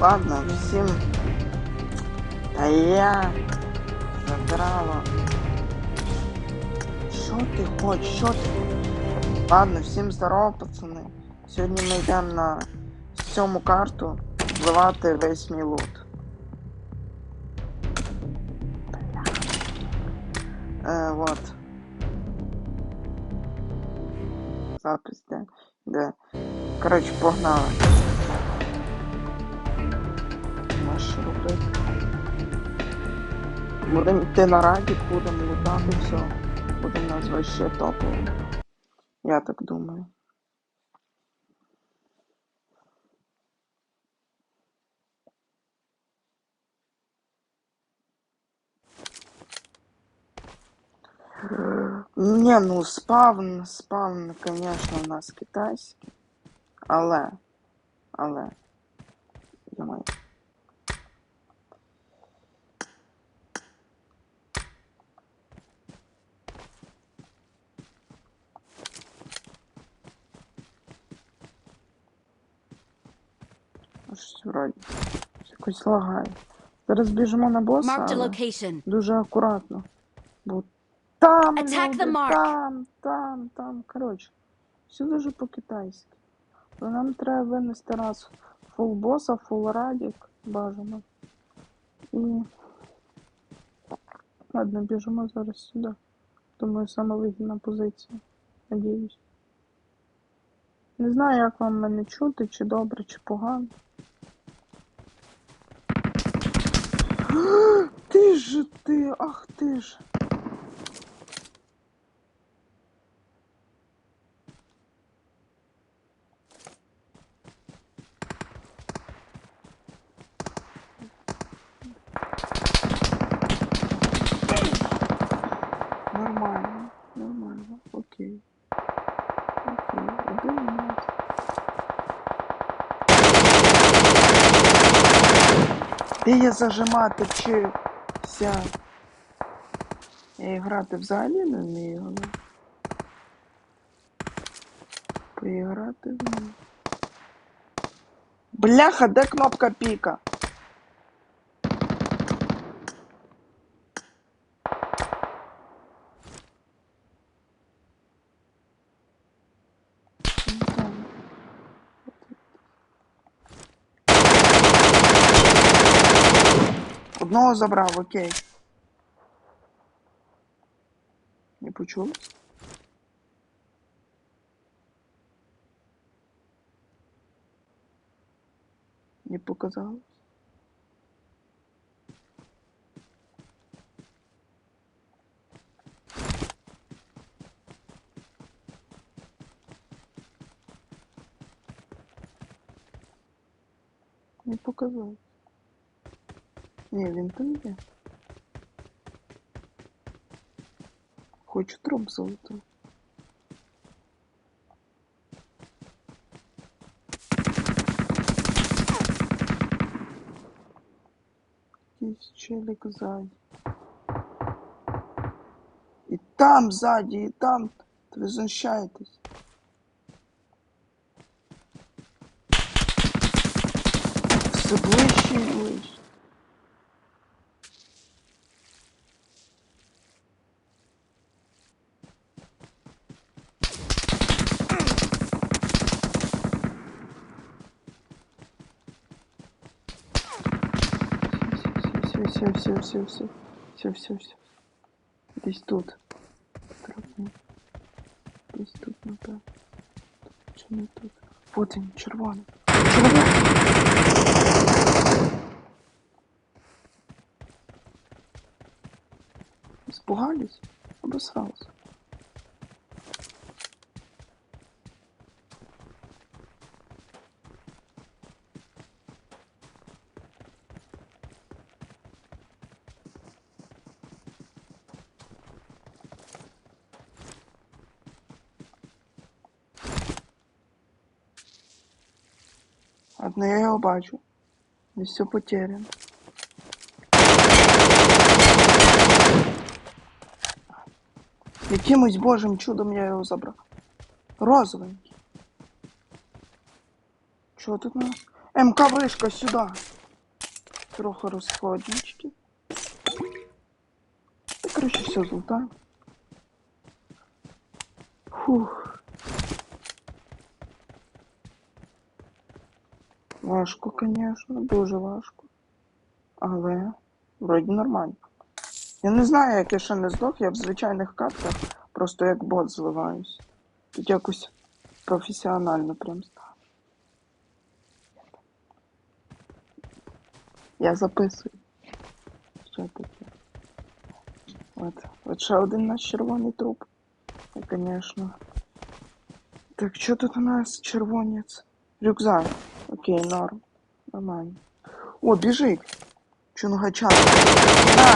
Ладно, всім. Та я задрало. Що ти хочеш? Що ти? Ладно, всім здорово, пацани. Сьогодні ми йдемо на сьому карту вливати весь мій лут. Е, вот. Запис де. Де. Коротше, погнали. Можеш робити. Будемо йти на раді, будемо лутати все. Буде в нас вообще топово. Я так думаю. Не, ну спавн, спавн, конечно, у нас китайський. Але, але, думаю. Щось вроді. Якось лагає. Зараз біжимо на боса, але дуже акуратно. Бо там люди, там, там, там. Коротше, все дуже по-китайськи. Але нам треба винести раз фул боса, фул радік, бажано. І. Ладно, біжимо зараз сюди. Думаю, саме вигідна позиція. Надіюсь. Не знаю, як вам мене чути, чи добре, чи погано. Ти ж ти, ах ти ж. Нормально, нормально, окей. Ти зажимати чи вся. Я і грати взагалі не вмію, але. Поіграти вмію. Бляха, де кнопка піка? Одного забрав, окей. Не почув? Не показалось? Не показалось. Ні, він там є. Хочу труп золото. Якийсь челик ззаді. І там ззаді, і там. Ви знущаєтесь. Все Все, все, все, все, все, все, все. Десь тут. Трапно. Десь тут, ну Чи не тут? Вот він, червоний. Червоний! Испугались? Обосрался. Ладно, я його бачу. І все потеряно. Якимось божим чудом я його забрав. Розовенький. Що тут у нас? МК вишка сюди. трохи розходнички. Та коротше все золота. Фух. Важко, звісно, дуже важко. Але вроді нормально. Я не знаю, як я ще не здох, я в звичайних катках просто як бот зливаюсь. Тут якось професіонально прям став. Я записую. Що таке? От, от ще один наш червоний труп. І, звісно. Так, що тут у нас червонець? Рюкзак. Окей, норм. Нормально. О, біжить. Чунгачан. На!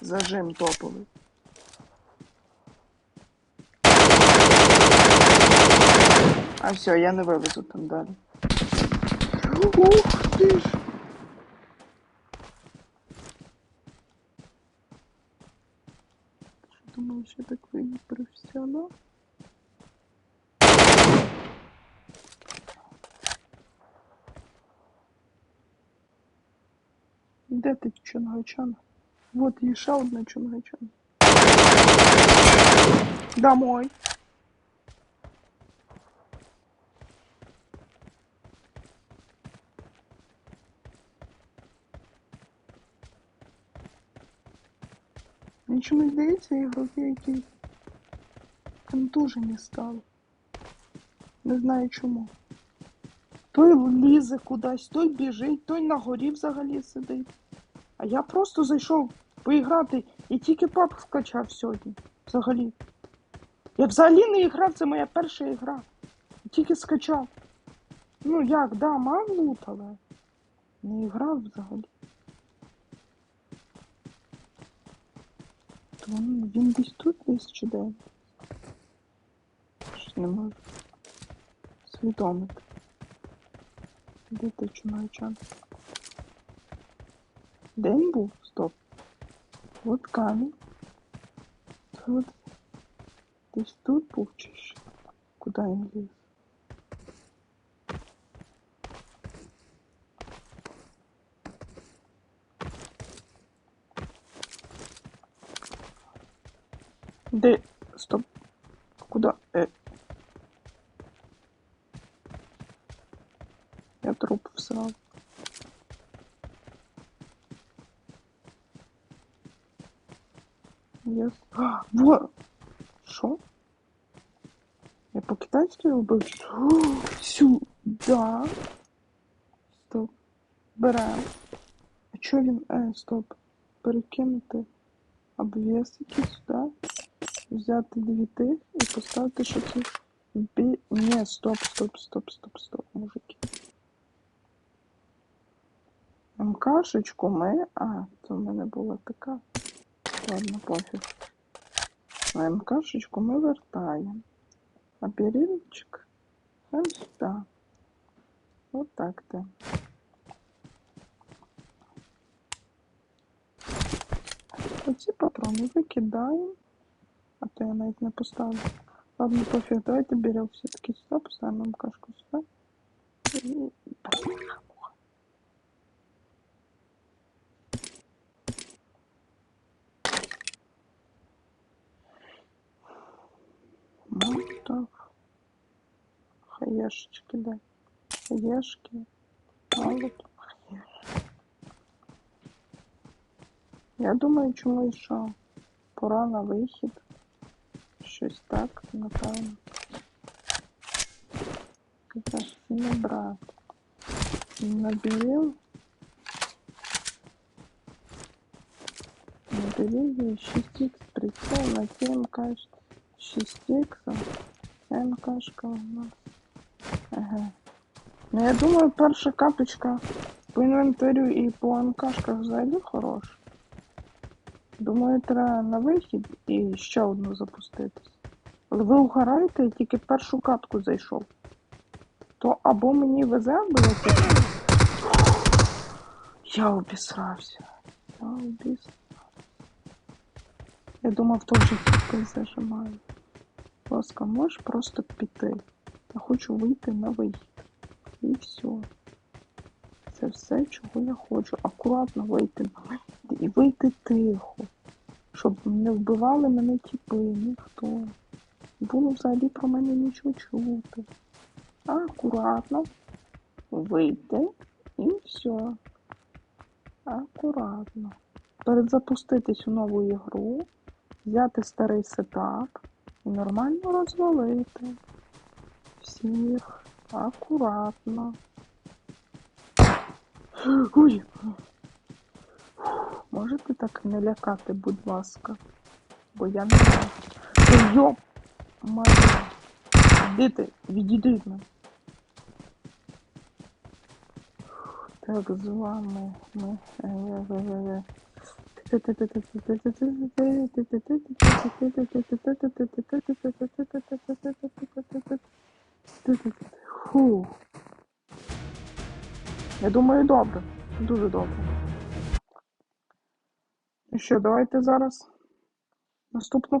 Зажим топовий. А все, я не вивезу там далі. Ух ти ж! Що думаєш, я такий професіонал? Де ти чунгачан? Вот є ще одна чунгачан. Домой. Мені чомусь здається, ігроки, які контужені стали. Не знаю чому. Той лізе кудись, той біжить, той на горі взагалі сидить. А я просто зайшов поіграти і тільки пап вкачав сьогодні. Взагалі. Я взагалі не грав, це моя перша ігра. Тільки скачав. Ну як, да, мав лут, але не грав взагалі. То він, десь тут десь чи де? Щось не можу. Свідомити. Де ти чумайчан? Де він був? Стоп. От камінь. Тут. Десь тут був чи що? Куди він ліз? Де? Стоп. Куда? Е. Я труп всрав. Я... А, во! Що? Я по-китайськи робив? О, Сюда. Стоп. Берем. А чо він? Е, стоп. Перекинути обвесики сюди. Взяти дві тих і поставити ще ці. Бі... Ні, стоп, стоп, стоп, стоп, стоп, мужики. МКшечку ми. А, це в мене була така. Ладно, пофіг. На МКшечку ми вертаємо. А перильчик хай сюди. Вот так то. Оці патрони викидаємо. А то я навіть не поставлю. Ладно, пофіг, давайте берем все-таки сюда, поставим МКшку сюда. И... Бляха-муха. Молотов. Хаешечки, да. Хаешки. Молотов. Я думаю, чому що пора на вихід. Щось так, напевно. Кажеш, не брат. Наберем. Наберем 6х прицел на 7 каш 6х. МКшка у нас. Ага. Ну я думаю, перша капочка по інвентарю і по МКшках взагалі хороша. Думаю, треба на вихід і ще одну запуститись. Але ви угораєте, я тільки першу катку зайшов. То або мені везе, або я тільки... Я обісрався. Я обісрався. Я думав, то вже тільки зажимаю. Ласка, можеш просто піти. Я хочу вийти на вихід. І все. Це все, чого я хочу. Акуратно вийти на мене і вийти тихо. Щоб не вбивали мене тіпи, ніхто. Було взагалі про мене нічого чути. Акуратно вийти і все. Акуратно. Перезапуститись у нову ігру, взяти старий сетап і нормально розвалити. Всіх акуратно. Ой. Можете так не лякати, будь ласка. Бо я не знаю. Йоп! Моя. Діти, відійди від мене. Так, з вами ми. Фу. Я думаю, добре. Дуже добре. І що, давайте зараз наступну